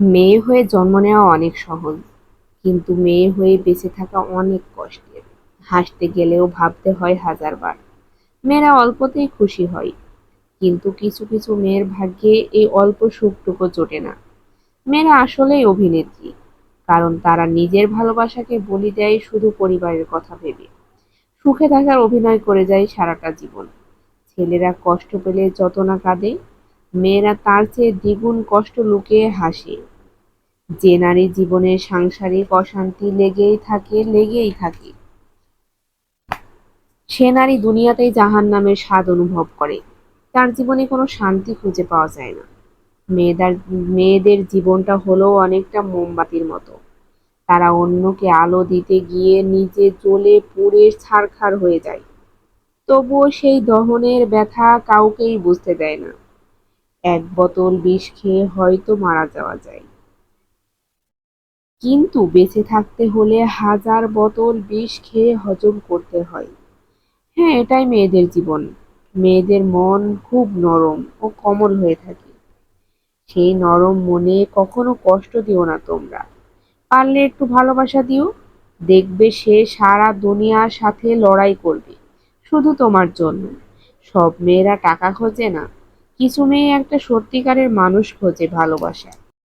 মেয়ে হয়ে জন্ম নেওয়া অনেক সহজ, কিন্তু মেয়ে হয়ে বেঁচে থাকা অনেক কষ্টের। হাসতে গেলেও ভাবতে হয় হাজারবার। মেয়েরা অল্পতেই খুশি হয়, কিন্তু কিছু কিছু মেয়ের ভাগ্যে এই অল্প সুখটুকু জোটে না। মেয়েরা আসলেই অভিনেত্রী, কারণ তারা নিজের ভালোবাসাকে বলি দেয় শুধু পরিবারের কথা ভেবে। সুখে থাকার অভিনয় করে যায় সারাটা জীবন। ছেলেরা কষ্ট পেলে যত না কাঁদে মেয়েরা তার চেয়ে দ্বিগুণ কষ্ট লুকিয়ে হাসে। যে নারী জীবনে সাংসারিক অশান্তি লেগেই থাকে লেগেই থাকে। সে নারী দুনিয়াতেই জাহান নামের স্বাদ অনুভব করে। তার জীবনে কোনো শান্তি খুঁজে পাওয়া যায় না। মেয়েদের মেয়েদের জীবনটা হলো অনেকটা মোমবাতির মতো। তারা অন্যকে আলো দিতে গিয়ে নিজে জ্বলে পুড়ে ছারখার হয়ে যায়। তবুও সেই দহনের ব্যথা কাউকেই বুঝতে দেয় না। এক বোতল বিষ খেয়ে হয়তো মারা যাওয়া যায়। কিন্তু বেঁচে থাকতে হলে হাজার বোতল বিষ খেয়ে হজম করতে হয়। হ্যাঁ এটাই মেয়েদের জীবন। মেয়েদের মন খুব নরম ও কোমল হয়ে থাকে। সেই নরম মনে কখনো কষ্ট দিও না তোমরা। পারলে একটু ভালোবাসা দিও। দেখবে সে সারা দুনিয়ার সাথে লড়াই করবে। শুধু তোমার জন্য। সব মেয়েরা টাকা খোঁজে না। কিছু মেয়ে একটা সত্যিকারের মানুষ খোঁজে ভালোবাসা।